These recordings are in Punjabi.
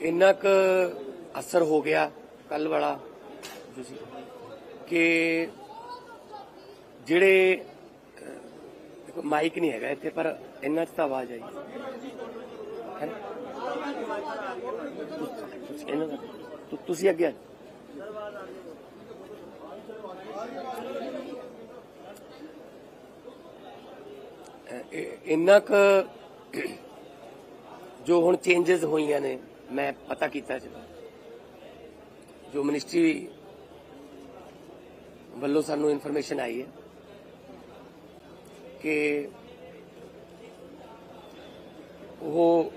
ਇੰਨਾ ਕੁ ਅਸਰ ਹੋ ਗਿਆ ਕੱਲ ਵਾਲਾ ਤੁਸੀਂ, ਕਿ ਜਿਹੜੇ ਮਾਈਕ ਨਹੀਂ ਹੈਗਾ ਇੱਥੇ, ਪਰ ਇੰਨਾ 'ਚ ਤਾਂ ਆਵਾਜ਼ ਆਈ। ਹੈ ਤੁਸੀਂ- ਇਹਨਾਂ ਦਾ ਤੁਸੀਂ ਅੱਗੇ ਆ ਇੰਨਾ ਕੁ ਜੋ ਹੁਣ ਚੇਂਜਸ ਹੋਈਆਂ ਨੇ ਮੈਂ ਪਤਾ ਕੀਤਾ ਜੀ ਜੋ ਮਿਨਿਸਟਰੀ ਵੱਲੋਂ ਸਾਨੂੰ ਇਨਫੋਰਮੇਸ਼ਨ ਆਈ ਹੈ ਕਿ ਉਹ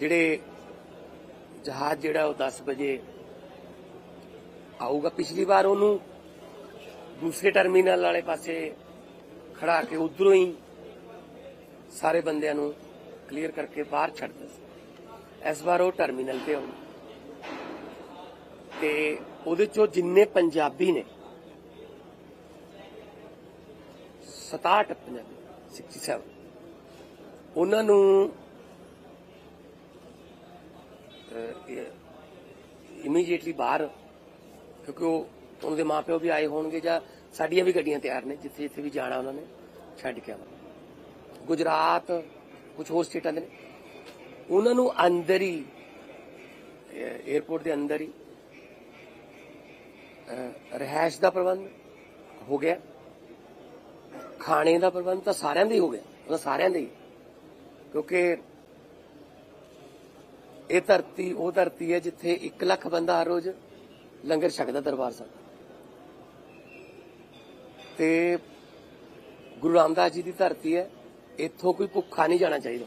ਜਿਹੜੇ ਜਹਾਜ਼ ਜਿਹੜਾ ਉਹ 10 ਵਜੇ ਆਊਗਾ, ਪਿਛਲੀ ਵਾਰ ਉਹਨੂੰ ਦੂਸਰੇ ਟਰਮੀਨਲ ਵਾਲੇ ਪਾਸੇ ਖੜਾ ਕੇ ਉਧਰੋਂ ਹੀ ਸਾਰੇ ਬੰਦਿਆਂ ਨੂੰ ਕਲੀਅਰ ਕਰਕੇ ਬਾਹਰ ਛੱਡ ਦਿੱਤਾ ਇਸ ਵਾਰ ਉਹ ਟਰਮੀਨਲ ਤੇ ਆਉਣ। ਤੇ ਉਹਦੇ ਚੋਂ ਜਿੰਨੇ ਪੰਜਾਬੀ ਨੇ 67 ਪੰਜਾਬੀ 67 ਉਹਨਾਂ ਨੂੰ ਇਮੀਡੀਏਟਲੀ ਬਾਹਰ, ਕਿਉਂਕਿ ਉਹ ਉਹਨਾਂ ਦੇ ਮਾਪਿਓ ਵੀ ਆਏ ਹੋਣਗੇ ਜਾਂ ਸਾਡੀਆਂ ਵੀ ਗੱਡੀਆਂ ਤਿਆਰ ਨੇ ਜਿੱਥੇ ਜਿੱਥੇ ਵੀ ਜਾਣਾ ਉਹਨਾਂ ਨੇ, ਛੱਡ ਕੇ ਆਉਣਾ ਗੁਜਰਾਤ, ਕੁਝ ਹੋਰ ਸਟੇਟਾਂ ਦੇ ਨੇ। ਉਹਨਾਂ ਨੂੰ ਅੰਦਰ ਹੀ 에어ਪੋਰਟ ਦੇ ਅੰਦਰ ਹੀ ਅਹ, ਰਿਹਾਇਸ਼ ਦਾ ਪ੍ਰਬੰਧ ਹੋ ਗਿਆ। ਖਾਣੇ ਦਾ ਪ੍ਰਬੰਧ ਤਾਂ ਸਾਰਿਆਂ ਦਾ ਹੀ ਹੋ ਗਿਆ ਉਹ ਸਾਰਿਆਂ ਦਾ ਹੀ। ਕਿਉਂਕਿ ਇਹ ਧਰਤੀ ਉਹ ਧਰਤੀ ਹੈ ਜਿੱਥੇ 1 ਲੱਖ ਬੰਦਾ ਹਰ ਰੋਜ਼ ਲੰਗਰ ਛਕਦਾ ਦਰਬਾਰ ਸਾਹਿਬ। ਤੇ ਗੁਰੂ ਰਾਮਦਾਸ ਜੀ ਦੀ ਧਰਤੀ ਹੈ ਇੱਥੋਂ ਕੋਈ ਭੁੱਖਾ ਨਹੀਂ ਜਾਣਾ ਚਾਹੀਦਾ।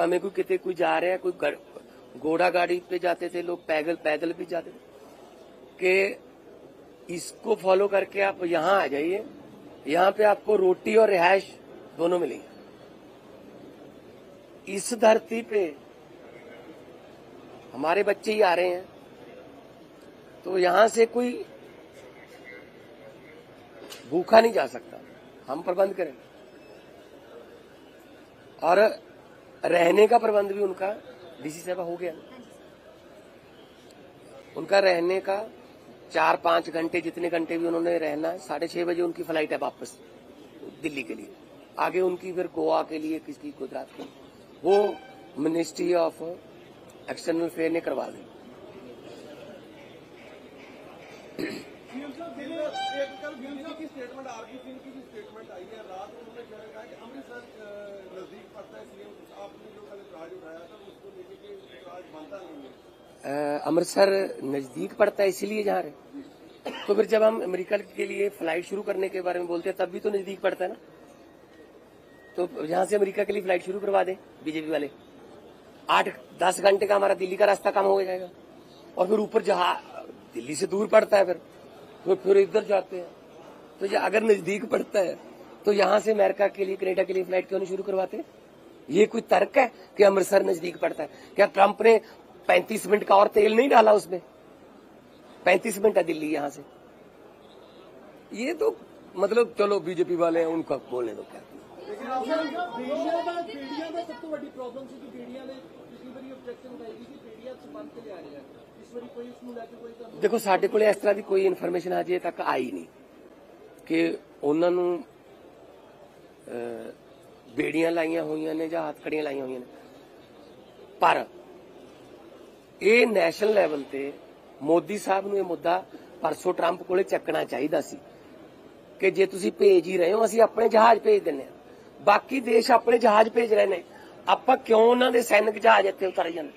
हमें कोई कितने कोई जा रहे हैं, कोई घोड़ा गाड़ी पे जाते थे लोग, पैदल पैदल भी जाते थे। कि इसको फॉलो करके आप यहाँ आ जाइए। यहाँ पे आपको रोटी और रिहायश दोनों मिलेगी। इस धरती पे हमारे बच्चे ही आ रहे हैं। तो यहाँ से कोई भूखा नहीं जा सकता। हम प्रबंध करें। और रहने का प्रबंध भी उनका डीसी साहब हो गया। उनका रहने का चार पाँच घंटे जितने घंटे भी उन्होंने रहना है साढ़े छह बजे उनकी फ़्लाइट है वापस दिल्ली के लिए। आगे उनकी फिर गोवा के लिए, किसकी, गुजरात के लिए। वो मिनिस्ट्री ऑफ़ एक्सटर्नल अफेयर ने करवा दी। स्टेटमेंट आई है। रात उन्होंने कहा कि अमृतसर नज़दीक पड़ता है अमृतसर नज़दीक पड़ता है, इसीलिए जा रहे तो फिर जब हम अमेरिका के लिए फ़्लाइट शुरू करने के बारे में बोलते हैं, तब भी तो नज़दीक पड़ता है ना? तो यहाँ से अमेरिका के लिए फ़्लाइट शुरू करवा दें, बीजेपी वाले। आठ, दस घंटे का हमारा दिल्ली का रास्ता कम हो जाएगा। और फिर ऊपर जहाँ, दिल्ली से दूर पड़ता है फिर तो फिर इधर जाते हैं। तो अगर नज़दीक पड़ता है तो यहाँ से अमेरिका के लिए, कनेडा के लिए फ़्लाइट क्यों नहीं शुरू करवाते? ये कोई तर्क है कि अमृतसर नजदीक पड़ता है क्या ट्रंप ने 35 मिनट का और तेल नहीं डाला उसमें 35 मिनट है दिल्ली यहाँ से ये तो मतलब चलो बीजेपी वाले हैं उनका बोलने दो क्या लेकिन आपने ਬੇੜੀਆਂ ਦਾ ਬੇੜੀਆਂ ਦਾ ਸਭ ਤੋਂ ਵੱਡੀ ਪ੍ਰੋਬਲਮ ਸੀ ਕਿ ਬੇੜੀਆਂ ਨੇ ਪਿਛਲੀ ਵਾਰੀ ਆਬਜੈਕਸ਼ਨ ਉਠਾਈ ਸੀ ਕਿ ਬੇੜੀਆਂ ਸਮਾਨ ਕੇ ਲਿਆ ਰਹੇ ਆ ਇਸ ਵਾਰੀ ਕੋਈ ਉਸ ਨੂੰ ਲੈ ਕੇ ਕੋਈ ਤੁਹਾਨੂੰ ਦੇਖੋ ਸਾਡੇ ਕੋਲੇ ਇਸ ਤਰ੍ਹਾਂ ਦੀ ਕੋਈ ਇਨਫੋਰਮੇਸ਼ਨ ਅਜੇ ਤੱਕ ਆਈ ਨਹੀਂ ਕਿ ਉਹਨਾਂ ਨੂੰ ਅਹ, ਬੇੜੀਆਂ ਲਾਈਆਂ ਹੋਈਆਂ ਨੇ ਜਾਂ ਹੱਥਕੜੀਆਂ ਲਾਈਆਂ ਹੋਈਆਂ ਨੇ। ਪਰ ਇਹ ਨੈਸ਼ਨਲ ਲੈਵਲ ਤੇ ਮੋਦੀ ਸਾਹਿਬ ਨੂੰ ਇਹ ਮੁੱਦਾ ਪਰਸੋਂ ਟਰੰਪ ਕੋਲੇ ਚੱਕਣਾ ਚਾਹੀਦਾ ਸੀ ਕਿ ਜੇ ਤੁਸੀਂ ਭੇਜ ਹੀ ਰਹੇ ਹੋ ਅਸੀਂ ਆਪਣੇ ਜਹਾਜ਼ ਭੇਜ ਦਿੰਨੇ ਆ ਬਾਕੀ ਦੇਸ਼ ਆਪਣੇ ਜਹਾਜ਼ ਭੇਜ ਰਹੇ ਨੇ। ਆਪਾਂ ਕਿਉਂ ਉਹਨਾਂ ਦੇ ਸੈਨਿਕ ਜਹਾਜ਼ ਇੱਥੇ ਉਤਾਰ ਜਾਂਦੇ?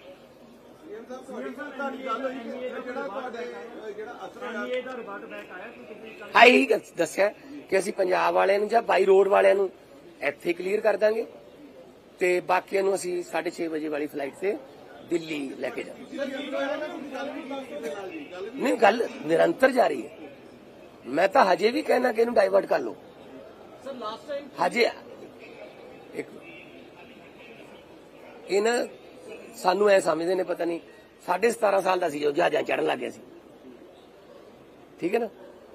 ਗੱਲ ਦੱਸਿਆ ਕਿ ਅਸੀਂ ਪੰਜਾਬ ਵਾਲਿਆਂ ਨੂੰ ਜਾਂ ਬਾਈ ਰੋਡ ਵਾਲਿਆਂ ਨੂੰ ਇੱਥੇ ਕਲੀਅਰ ਕਰ ਦਾਂਗੇ। ਤੇ ਬਾਕੀਆਂ ਨੂੰ ਅਸੀਂ 6:30 ਵਜੇ ਵਾਲੀ ਫਲਾਈਟ ਤੇ ਦਿੱਲੀ ਲੈ ਕੇ ਜਾਵਾਂਗੇ। ਨਹੀਂ, ਗੱਲ ਨਿਰੰਤਰ ਜਾਰੀ ਹੈ। ਮੈਂ ਤਾਂ ਹਜੇ ਵੀ ਕਹਿਣਾ ਕਿ ਇਹਨੂੰ ਡਾਈਵਰਟ ਕਰ ਲਓ। ਸਰ ਲਾਸਟ ਟਾਈਮ ਹਜੇ ਇੱਕ ਇਹ ਨਾ ਸਾਨੂੰ ਐ ਸਮਝਦੇ ਨੇ, ਪਤਾ ਨਹੀਂ, ਸਾਢੇ 17 ਸਾਲ ਦਾ ਸੀ ਜੋ ਜਹਾਜ਼ਾਂ ਚੜਨ ਲੱਗ ਗਿਆ ਸੀ। ਠੀਕ ਹੈ ਨਾ?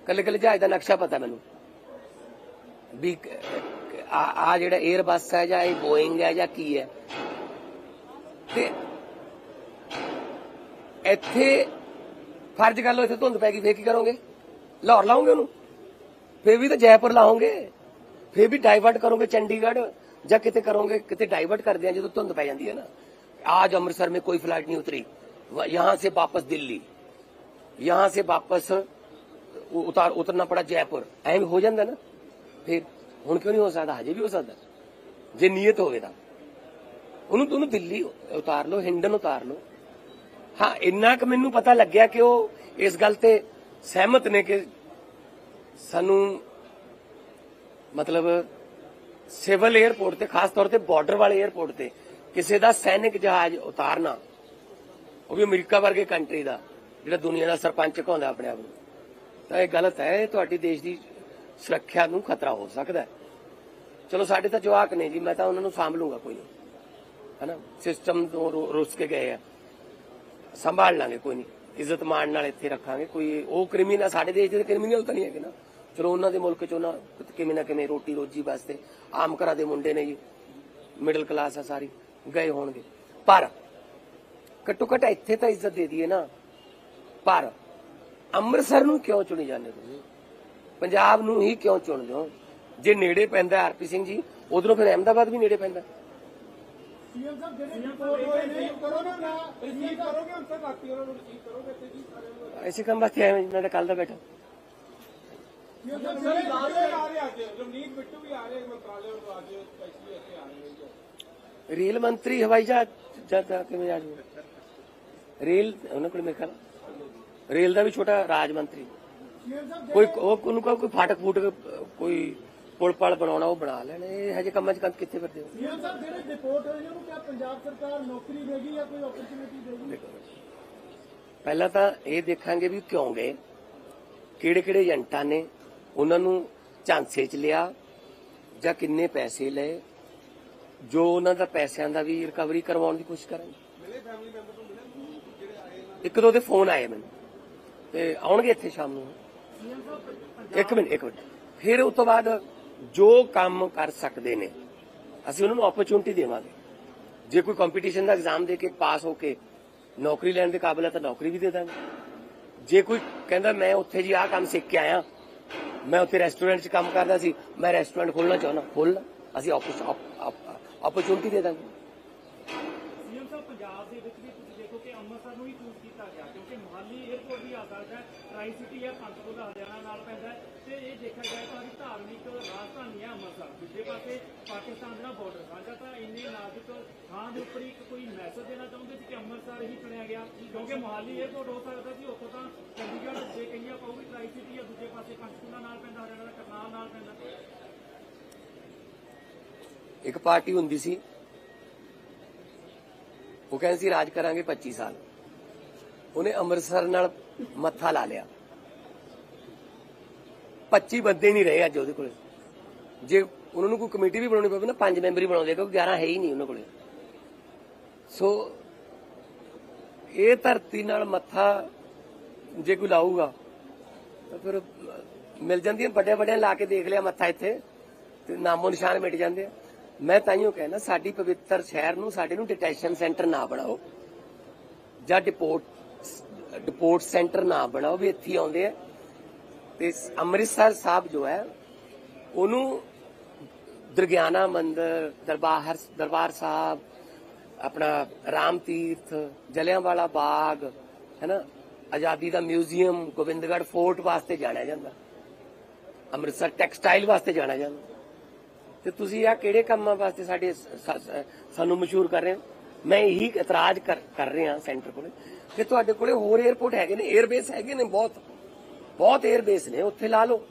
ਕੱਲੇ ਕੱਲੇ ਜਹਾਜ਼ ਦਾ ਨਕਸ਼ਾ ਪਤਾ ਮੈਨੂੰ। ਵੀ ਆ ਜਿਹੜਾ 에ਅਰਬਸ ਹੈ ਜਾਂ ਇਹ ਬੋਇੰਗ ਹੈ ਜਾਂ ਕੀ ਹੈ? ਤੇ ਇੱਥੇ ਫਰਜ਼ ਕਰ ਲਓ ਇੱਥੇ ਧੁੰਦ ਪੈ ਗਈ, ਫੇਰ ਕੀ ਕਰੋਗੇ? ਲਾਹੌਰ ਲਾਉਂਗੇ ਉਹਨੂੰ? ਫੇਰ ਵੀ ਤਾਂ ਜੈਪੁਰ ਲਾਉਂਗੇ ਫੇਰ ਵੀ ਡਾਈਵਰਟ ਕਰੋਗੇ ਚੰਡੀਗੜ੍ਹ? ਜਾਂ ਕਿਤੇ ਕਰੋਗੇ, ਕਿਤੇ ਡਾਈਵਰਟ ਕਰਦੇ ਆ ਜਦੋਂ ਧੁੰਦ ਪੈ ਜਾਂਦੀ ਹੈ ਨਾ? ਆਜ ਅੰਮ੍ਰਿਤਸਰ में ਕੋਈ ਫਲਾਈਟ ਨਹੀਂ ਉਤਰੀ। ਯਹਾਂ ਸੇ ਵਾਪਸ ਦਿੱਲੀ। यहाँ ਸੇ ਵਾਪਸ ਉਤਾਰ, ਉਤਰਨਾ ਪੜਾ ਜੈਪੁਰ। एम ਹੋ ਜਾਂਦਾ ਨਾ? ਫਿਰ ਹੁਣ ਕਿਉਂ ਨਹੀਂ ਹੋ ਸਕਦਾ? ਹਜੇ ਵੀ ਹੋ ਸਕਦਾ। ਜੇ ਨੀਅਤ ਹੋਵੇ ਤਾਂ। ਉਹਨੂੰ ਉਹਨੂੰ ਦਿੱਲੀ ਉਤਾਰ ਲਓ, ਹਿੰਡਨ ਉਤਾਰ ਲਓ। ਹਾਂ, ਇੰਨਾ ਕੁ ਮੈਨੂੰ ਪਤਾ ਲੱਗਿਆ ਕਿ ਉਹ ਇਸ ਗੱਲ ਤੇ ਸਹਿਮਤ ਨੇ ਕਿ ਸਾਨੂੰ ਮਤਲਬ ਸਿਵਲ 에ਅਰਪੋਰਟ ਤੇ, ਖਾਸ ਤੌਰ ਤੇ ਬਾਰਡਰ ਵਾਲੇ 에ਅਰਪੋਰਟ ਤੇ ਕਿਸੇ ਦਾ ਸੈਨਿਕ ਜਹਾਜ਼ ਉਤਾਰਨਾ, ਉਹ ਵੀ ਅਮਰੀਕਾ ਵਰਗੇ ਕੰਟਰੀ ਦਾ, ਜਿਹੜਾ ਦੁਨੀਆ ਦਾ ਸਰਪੰਚ ਕਹਾਉਂਦਾ ਆਪਣੇ ਆਪ ਨੂੰ। ਤਾਂ ਇਹ ਗਲਤ ਹੈ ਤੁਹਾਡੀ ਦੇਸ਼ ਦੀ ਸੁਰੱਖਿਆ ਨੂੰ ਖਤਰਾ ਹੋ ਸਕਦਾ ਹੈ। ਚਲੋ ਸਾਡੇ ਤਾਂ ਜਵਾਕ ਨੇ ਜੀ, ਮੈਂ ਤਾਂ ਉਹਨਾਂ ਨੂੰ ਸਾਂਭ ਲੂੰਗਾ ਕੋਈ ਨਹੀਂ। ਹੈਨਾ? ਸਿਸਟਮ ਤੋਂ ਰੁੱਸ ਕੇ ਗਏ ਆ। ਸੰਭਾਲ ਲਾਂਗੇ ਕੋਈ ਨਹੀਂ। ਇੱਜ਼ਤ ਮਾਣ ਨਾਲ ਇੱਥੇ ਰੱਖਾਂਗੇ। ਕੋਈ ਉਹ ਕ੍ਰਿਮੀਨਲ ਸਾਡੇ ਦੇਸ਼ ਦੇ ਕ੍ਰਿਮੀਨਲ ਤਾਂ ਨਹੀਂ ਹੈਗੇ ਨਾ। ਚਲੋ ਉਹਨਾਂ ਦੇ ਮੁਲਕ ਚ ਉਹਨਾਂ ਕਿਵੇਂ ਨਾ ਕਿਵੇਂ ਰੋਟੀ ਰੋਜੀ ਵਾਸਤੇ ਆਮ ਘਰਾਂ ਦੇ ਮੁੰਡੇ ਨੇ ਜੀ। ਮਿਡਲ ਕਲਾਸ ਆ ਸਾਰੀ। ਗਏ ਹੋਣਗੇ। ਪਰ ਘੱਟੋ ਘੱਟ ਇੱਥੇ ਤਾਂ ਇੱਜ਼ਤ ਦੇ ਦਈਏ ਨਾ। ਪਰ ਅੰਮ੍ਰਿਤਸਰ ਨੂੰ ਕਿਉਂ ਚੁਣੀ ਜਾਂਦੇ ਤੁਸੀਂ? ਪੰਜਾਬ ਨੂੰ ਹੀ ਕਿਉਂ ਚੁਣਦੇ ਹੋ? ਜੇ ਨੇੜੇ ਪੈਂਦਾ ਆਰਪੀ ਸਿੰਘ ਜੀ ਉਧਰੋਂ ਫਿਰ ਅਹਿਮਦਾਬਾਦ ਵੀ ਨੇੜੇ ਪੈਂਦਾ ਸੀਐਮ ਸਾਹਿਬ ਜਿਹੜੇ ਰਿਪੋਰਟ ਹੋਏ ਨੇ ਕਰੋਨਾ ਦਾ ਰਿਸੀਵ ਕਰੋਗੇ ਹੁਣ ਸਰ ਰਾਤੀ ਉਹਨਾਂ ਨੂੰ ਰਿਸੀਵ ਕਰੋਗੇ ਤੇ ਜੀ ਸਾਰਿਆਂ ਨੂੰ। ਐਸੇ ਕੰਮ ਵਾਸਤੇ ਆਏ ਮੈਂ ਤਾਂ ਕੱਲ ਦਾ ਬੈਠਾ। ਸੀਐਮ ਸਾਹਿਬ ਜਿਹੜੇ ਲਾਸਟ ਆ ਰਹੇ ਅੱਜ ਰਮਨੀਤ ਬਿੱਟੂ ਵੀ ਆ ਰਹੇ ਮੰਤਰਾਲੇ ਤੋਂ ਅੱਜ ਸਪੈਸ਼ਲੀ ਇੱਥੇ ਆ ਰਹੇ ਨੇ ਰੇਲ ਮੰਤਰੀ ਹਵਾਈ ਜਹਾਜ਼ ਜਦ ਕਿਵੇਂ ਆ ਜੂਗਾ? ਰੇਲ ਉਹਨਾਂ ਕੋਲ ਮੇਰੇ ਖਿਆਲ ਰੇਲ ਦਾ ਵੀ ਛੋਟਾ ਰਾਜ ਮੰਤਰੀ। ਕੋਈ ਉਹ ਉਹਨੂੰ ਕਹੋ ਕੋਈ ਫਾਟਕ ਫੂਟਕ ਕੋਈ ਪੁਲ ਪਲ ਬਣਾਉਣਾ ਉਹ ਬਣਾ ਲੈਣ। ਇਹ ਹਜੇ ਕੰਮਾਂ 'ਚ ਕੰਮ ਕਿੱਥੇ ਫਿਰਦੇ ਹੋ? ਸੀਐਮ ਸਾਹਿਬ ਜਿਹੜੇ ਰਿਪੋਰਟ ਹੋਏ ਨੇ ਉਹਨੂੰ ਕਿਹਾ ਪੰਜਾਬ ਸਰਕਾਰ ਨੌਕਰੀ ਦੇਗੀ ਜਾਂ ਕੋਈ ਓਪਰਚੁਨਿਟੀ ਦੇਗੀ? ਦੇਖੋ ਪਹਿਲਾਂ ਤਾਂ ਇਹ ਦੇਖਾਂਗੇ ਵੀ ਕਿਉਂ ਗਏ। ਕਿਹੜੇ ਕਿਹੜੇ ਏਜੰਟਾਂ ਨੇ ਉਹਨਾਂ ਨੂੰ ਝਾਂਸੇ 'ਚ ਲਿਆ ਜਾਂ ਕਿੰਨੇ ਪੈਸੇ ਲਏ ਜੋ ਉਹਨਾਂ ਦਾ ਪੈਸਿਆਂ ਦਾ ਵੀ ਰਿਕਵਰੀ ਕਰਵਾਉਣ ਦੀ ਕੋਸ਼ਿਸ਼ ਕਰਾਂਗੇ। ਮਿਲੇ ਫੈਮਿਲੀ ਮੈਂਬਰ ਨੂੰ ਮਿਲੇ? ਜਿਹੜੇ ਆਏ ਨੇ? ਇੱਕ ਦੋ ਦੇ ਫੋਨ ਆਏ ਮੈਨੂੰ ਤੇ ਆਉਣਗੇ ਇੱਥੇ ਸ਼ਾਮ ਨੂੰ। ਇੱਕ ਮਿੰਟ ਇੱਕ ਮਿੰਟ। ਫਿਰ ਉਸ ਤੋਂ ਬਾਅਦ ਜੋ ਕੰਮ ਕਰ ਸਕਦੇ ਨੇ, ਅਸੀਂ ਉਹਨਾਂ ਨੂੰ ਓਪਰਚੁਨਿਟੀ ਦੇਵਾਂਗੇ। ਜੇ ਕੋਈ ਕੰਪੀਟੀਸ਼ਨ ਦਾ ਐਗਜ਼ਾਮ ਦੇ ਕੇ ਪਾਸ ਹੋ ਕੇ ਨੌਕਰੀ ਲੈਣ ਦੇ ਕਾਬਿਲ ਹੈ ਤਾਂ ਨੌਕਰੀ ਵੀ ਦੇ ਦਾਂਗੇ। ਜੇ ਕੋਈ ਕਹਿੰਦਾ, ਮੈਂ ਉੱਥੇ ਜੀ ਆਹ ਕੰਮ ਸਿੱਖ ਕੇ ਆਇਆ। ਮੈਂ ਉੱਥੇ ਰੈਸਟੋਰੈਂਟ 'ਚ ਕੰਮ ਕਰਦਾ ਸੀ। ਮੈਂ ਰੈਸਟੋਰੈਂਟ ਖੋਲਣਾ ਚਾਹੁੰਦਾ, ਖੋਲ ਅਸੀਂ ਓਪਰਚੁਨਿਟੀ ਦੇ ਦਾਂਗੇ। ਸੀਐਮ ਸਾਹਿਬ, ਪੰਜਾਬ ਦੇ ਵਿੱਚ ਵੀ ਤੁਸੀਂ ਦੇਖੋ ਕਿ ਅੰਮ੍ਰਿਤਸਰ ਨੂੰ ਹੀ ਚੂਜ਼ ਕੀਤਾ ਗਿਆ, ਕਿਉਂਕਿ ਮੁਹਾਲੀ 에ਅਰਪੋਰਟ ਵੀ ਆ ਸਕਦਾ ਹੈ ਟਰਾਈ ਸਿਟੀ ਹੈ ਪੰਚਕੂਲਾ ਦਾ ਨਾਲ ਪੈਂਦਾ ਤੇ ਇਹ ਦੇਖਿਆ ਜਾਏ ਤਾਂ ਸਾਡੀ ਧਾਰਮਿਕ ਰਾਜਧਾਨੀ ਹੈ ਅੰਮ੍ਰਿਤਸਰ, ਦੂਜੇ ਪਾਸੇ ਪਾਕਿਸਤਾਨ ਦਾ ਬਾਰਡਰ ਸਾਂਝਾ ਤਾਂ ਇੰਨੇ ਨਾਜ਼ੁਕ ਥਾਂ ਦੇ ਉੱਪਰ ਇੱਕ ਕੋਈ ਮੈਸੇਜ ਦੇਣਾ ਚਾਹੁੰਦੇ ਸੀ ਕਿ ਅੰਮ੍ਰਿਤਸਰ ਹੀ ਚੁਣਿਆ ਗਿਆ? ਕਿਉਂਕਿ ਮੁਹਾਲੀ 에ਅਰਪੋਰਟ ਹੋ ਸਕਦਾ ਸੀ, ਉੱਥੋਂ ਤਾਂ ਚੰਡੀਗੜ੍ਹ ਜੇ ਕਹੀਆਂ ਪਊਗੀ ਟਰਾਈ ਸਿਟੀ ਹੈ ਦੂਜੇ ਪਾਸੇ ਪੰਚਕੂਲਾ ਨਾਲ ਪੈਂਦਾ, ਹਰਿਆਣਾ ਦਾ ਕਰਨਾਲ ਨਾਲ ਪੈਂਦਾ। ਇੱਕ ਪਾਰਟੀ ਹੁੰਦੀ ਸੀ, ਉਹ ਕਹਿੰਦੀ ਸੀ ਰਾਜ ਕਰਾਂਗੇ 25 ਸਾਲ। ਉਹਨੇ ਅੰਮ੍ਰਿਤਸਰ ਨਾਲ ਮੱਥਾ ਲਾ ਲਿਆ। 25 ਬੰਦੇ ਨਹੀਂ ਰਹੇ ਅੱਜ ਉਹਦੇ ਕੋਲੇ। ਜੇ ਉਹਨਾਂ ਨੂੰ ਕੋਈ ਕਮੇਟੀ ਵੀ ਬਣਾਉਣੀ ਪਵੇ ਨਾ, ਪੰਜ ਮੈਂਬਰੀ ਬਣਾਉਂਦੇ ਕਿਉਂਕਿ 11 ਹੈ ਹੀ ਨਹੀਂ ਉਹਨਾਂ ਕੋਲੇ। ਸੋ ਇਹ ਧਰਤੀ ਨਾਲ ਮੱਥਾ ਜੇ ਕੋਈ ਲਾਊਗਾ, ਤਾਂ ਫਿਰ ਮਿਲ ਜਾਂਦੀਆਂ ਵੱਡੇ ਵੱਡੇ ਲਾ ਕੇ ਦੇਖ ਲਿਆ ਮੱਥਾ ਇੱਥੇ, ਤੇ ਨਾਮੋ ਨਿਸ਼ਾਨ ਮਿਟ ਜਾਂਦੇ ਆ। ਮੈਂ ਤਾਈਓ ਕਹਿਣਾ, ਸਾਡੀ ਪਵਿੱਤਰ ਸ਼ਹਿਰ ਨੂੰ, ਸਾਡੇ ਨੂੰ ਡਿਟੈਸ਼ਨ ਸੈਂਟਰ ਨਾ ਬਣਾਓ, ਜਾਂ ਡਿਪੋਰਟ ਡਿਪੋਰਟ ਸੈਂਟਰ ਨਾ ਬਣਾਓ ਵੀ ਇੱਥੇ ਆਉਂਦੇ ਆ। ਤੇ ਅੰਮ੍ਰਿਤਸਰ ਸਾਹਿਬ ਜੋ ਹੈ, ਉਹਨੂੰ ਦਰਗਿਆਨਾ ਮੰਦਿਰ, ਦਰਬਾਰ ਦਰਬਾਰ ਸਾਹਿਬ, ਆਪਣਾ ਰਾਮ ਤੀਰਥ, ਜਲਿਆਂਵਾਲਾ ਬਾਗ, ਹੈਨਾ, ਆਜ਼ਾਦੀ ਦਾ ਮਿਊਜ਼ੀਅਮ ਗੋਬਿੰਦਗੜ ਫੋਰਟ ਵਾਸਤੇ ਜਾਣਿਆ ਜਾਂਦਾ। ਅੰਮ੍ਰਿਤਸਰ ਟੈਕਸਟਾਈਲ ਵਾਸਤੇ ਜਾਣਿਆ ਜਾਂਦਾ। ਤੇ ਤੁਸੀਂ ਆ ਕਿਹੜੇ ਕੰਮਾਂ ਵਾਸਤੇ ਸਾਡੇ ਸਾਨੂੰ ਮਸ਼ਹੂਰ ਕਰ ਰਹੇ ਹੋ? ਮੈਂ ਇਹੀ ਇਤਰਾਜ਼ ਕਰ ਕਰ ਰਿਹਾ ਸੈਂਟਰ ਕੋਲੇ। ਕਿ ਤੁਹਾਡੇ ਕੋਲੇ ਹੋਰ 에ਅਰਪੋਰਟ ਹੈਗੇ ਨੇ 에ਅਰਬੇਸ ਹੈਗੇ ਨੇ ਬਹੁਤ। ਬਹੁਤ 에ਅਰਬੇਸ ਨੇ, ਉੱਥੇ ਲਾ ਲਓ।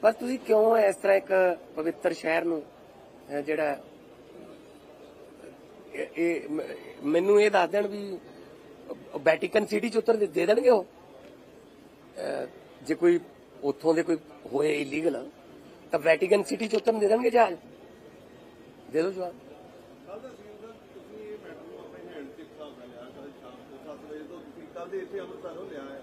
ਪਰ ਤੁਸੀਂ ਕਿਉਂ ਇਸ ਤਰ੍ਹਾਂ ਇੱਕ ਪਵਿੱਤਰ ਸ਼ਹਿਰ ਨੂੰ ਜਿਹੜਾ, ਇਹ- ਮੈਨੂੰ ਇਹ ਦੱਸ ਦੇਣ ਵੀ ਵੈਟੀਕਨ ਸਿਟੀ ਚ ਉੱਤਰ ਦੇ ਦੇਣਗੇ ਉਹ? ਜੇ ਕੋਈ ਉੱਥੋਂ ਦੇ ਕੋਈ ਹੋਏ ਇਲੀਗਲ ਤਾਂ ਵੈਟੀਕਨ ਸਿਟੀ ਚ ਉਤਰਨ ਦੇ ਦੇਣਗੇ ਜਹਾਜ਼? ਦੇ ਦੋ ਜਵਾਬ। ਕੱਲ ਦੇ ਇੱਥੇ ਅੰਮ੍ਰਿਤਸਰੋਂ ਲਿਆ ਹੈ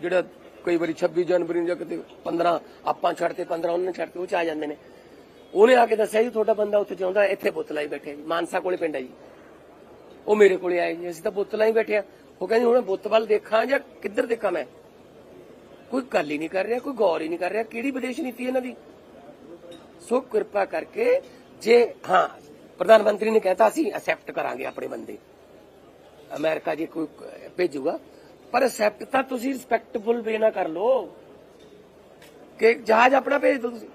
ਜਿਹੜਾ ਕਈ ਵਾਰੀ 26 ਜਨਵਰੀ ਨੂੰ ਜਾਂ ਕਿਤੇ 15 ਆਪਾਂ ਛੱਡਤੇ 15 ਉਹਨਾਂ ਨੇ ਛੱਡਤੇ ਉਹ ਚ ਆ ਜਾਂਦੇ ਨੇ। ਉਹਨੇ ਆ ਕੇ ਦੱਸਿਆ ਜੀ, ਤੁਹਾਡਾ ਬੰਦਾ ਉੱਥੇ ਜਿਉਂਦਾ ਇੱਥੇ ਬੁੱਤ ਲਾਈ ਬੈਠੇ ਮਾਨਸਾ ਕੋਲੇ ਪਿੰਡ ਹੈ ਜੀ। ਉਹ ਮੇਰੇ ਕੋਲੇ ਆਏ ਜੀ, ਅਸੀਂ ਤਾਂ ਬੁੱਤ ਲਾਈ ਬੈਠੇ ਆ। ਉਹ ਕਹਿੰਦੇ, ਹੁਣ ਬੁੱਤ ਵੱਲ ਦੇਖਾਂ ਜਾਂ ਕਿੱਧਰ ਦੇਖਾਂ ਮੈਂ? ਕੋਈ ਗੱਲ ਹੀ ਨਹੀਂ ਕਰ ਰਿਹਾ, ਕੋਈ ਗੌਰ ਹੀ ਨਹੀਂ ਕਰ ਰਿਹਾ, ਕਿਹੜੀ ਵਿਦੇਸ਼ ਨੀਤੀ ਇਹਨਾਂ ਦੀ? ਸੋ ਕਿਰਪਾ ਕਰਕੇ ਜੇ, ਹਾਂ, ਪ੍ਰਧਾਨ ਮੰਤਰੀ ਨੇ ਕਹਿਤਾ ਸੀ ਅਸੈਪਟ ਕਰਾਂਗੇ ਆਪਣੇ ਬੰਦੇ। ਅਮਰੀਕਾ ਜੇ ਕੋਈ ਭੇਜੂਗਾ ਪਰ ਅਸੈਪਟ ਤਾਂ ਤੁਸੀਂ ਰਿਸਪੈਕਟਫੁਲ ਵੇ ਨਾ ਕਰ ਲੋ ਕਿ ਜਹਾਜ਼ ਆਪਣਾ ਭੇਜ ਦਿਓ ਤੁਸੀਂ।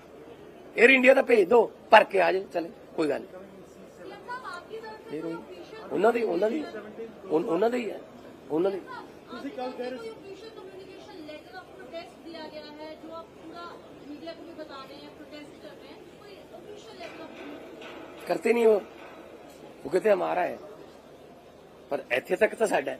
에ਅਰ ਇੰਡੀਆ ਦਾ ਭੇਜ ਦੋ ਭਰ ਕੇ ਆ ਜਾਏ ਚਲੇ ਕੋਈ ਗੱਲ ਨਹੀਂ। ਉਹਨਾਂ ਦੀ ਉਹਨਾਂ ਦੀ ਉਹਨਾਂ ਦੀ ਹੈ। ਉਹਨਾਂ ਦੇ ਤੁਸੀਂ ਕੱਲ ਕਹਿ ਰਹੇ ਸੀ। ਕਰਤੇ ਨਹੀਂ ਉਹ। ਉਹ ਕਹਿੰਦੇ ਹਮਾਰਾ ਹੈ। ਪਰ ਇੱਥੇ ਤੱਕ ਤਾਂ ਸਾਡਾ ਹੈ।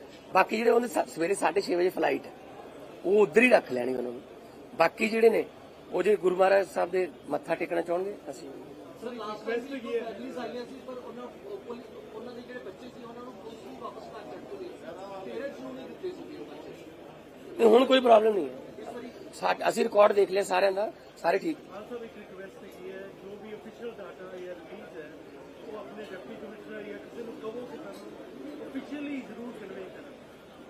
ਬਾਕੀ ਜਿਹੜੇ ਉਹਨੇ ਸਵੇਰੇ 6:30 ਵਜੇ ਫਲਾਈਟ ਹੈ ਉਹ ਉਧਰ ਹੀ ਰੱਖ ਲੈਣੀ ਉਹਨਾਂ ਨੂੰ। ਬਾਕੀ ਜਿਹੜੇ ਨੇ ਉਹ ਜੇ ਗੁਰੂ ਮਹਾਰਾਜ ਸਾਹਿਬ ਦੇ ਮੱਥਾ ਟੇਕਣਾ ਚਾਹਣਗੇ ਅਸੀਂ ਸਰ ਲਾਸਟ ਬੈਸਟ ਕੀ ਹੈ ਆਈਆਂ ਸੀ ਪਰ ਉਹਨਾਂ ਪੁਲਿਸ- ਉਹਨਾਂ ਦੇ ਜਿਹੜੇ ਬੱਚੇ ਸੀ ਉਹਨਾਂ ਨੂੰ ਪੁਲਿਸ ਨੂੰ ਵਾਪਸ ਕਰ ਦਿੱਤੇ ਗਏ ਪੇਰੈਂਟਸ ਨੂੰ ਨਹੀਂ ਦਿੱਤੇ ਸੀ ਉਹ ਬੱਚੇ। ਤੇ ਹੁਣ ਕੋਈ ਪ੍ਰੋਬਲਮ ਨਹੀਂ ਹੈ। ਅਸੀਂ ਰਿਕਾਰਡ ਦੇਖ ਲਿਆ ਸਾਰਿਆਂ ਦਾ ਸਾਰੇ ਠੀਕ। ਆਲਸੋ ਇੱਕ ਰਿਕਵੈਸਟ ਕੀ ਹੈ ਜੋ ਵੀ ਅਫੀਸ਼ੀਅਲ ਡਾਟਾ ਜਾਂ ਰਿਲੀਜ਼ ਹੈ ਉਹ ਆਪਣੇ ਡਿਪਟੀ ਕਮਿਸ਼ਨਰ ਜਾਂ ਕਿਸੇ ਨੂੰ ਕਹੋ ਕਿ ਸਾਨੂੰ ਅਫੀਸ਼ੀਅਲੀ ਜ਼ਰੂਰ ਕਨਵੇ ਕਰਨ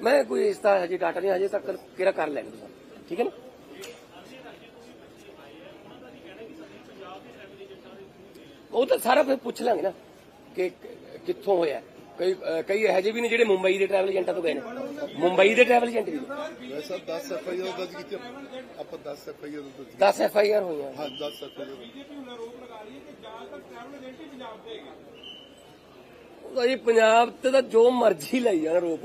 ਮੈਂ ਕੋਈ ਇਸ ਤਰ੍ਹਾਂ ਹਜੇ ਡਾਟਾ ਨਹੀਂ ਹਜੇ ਤੱਕ ਕਿਹੜਾ ਕਰ ਲੈਣਾ ਤੁਸੀਂ? ਠੀਕ ਹੈ ਨਾ? ਉਹ ਤਾਂ ਸਾਰਾ ਫਿਰ ਪੁੱਛ ਲਾਂਗੇ ਨਾ ਕਿ ਕਿੱਥੋਂ ਹੋਇਆ। ਕਈ ਕਈ ਇਹੋ ਜਿਹੇ ਵੀ ਨੇ ਜਿਹੜੇ ਮੁੰਬਈ ਦੇ ਟਰੈਵਲ ਏਜੰਟਾਂ ਤੋਂ ਗਏ ਨੇ। ਮੁੰਬਈ ਦੇ ਟਰੈਵਲ ਏਜੰਟ ਵੀ ਵੈਸਾ 10 ਐਫ ਆਈ ਆਰ ਦਰਜ ਕੀਤੇ ਆਪਾਂ 10 ਐਫ ਆਈ ਆਰ ਦਰਜ 10 ਐਫ ਆਈ ਆਰ ਹੋਈਆਂ ਹਾਂ 10 ਐਫ ਆਈ ਆਰ ਬੀਜੇਪੀ ਹੁਣ ਆਰੋਪ ਲਗਾ ਰਹੀ ਹੈ ਕਿ ਜ਼ਿਆਦਾਤਰ ਟਰੈਵਲ ਏਜੰਟ ਹੀ ਪੰਜਾਬ ਦੇ ਹੈਗੇ ਉਹਦਾ ਜੀ ਪੰਜਾਬ ਤੇ ਤਾਂ ਜੋ ਮਰਜ਼ੀ ਲਈ ਜਾਣ ਰੋਪ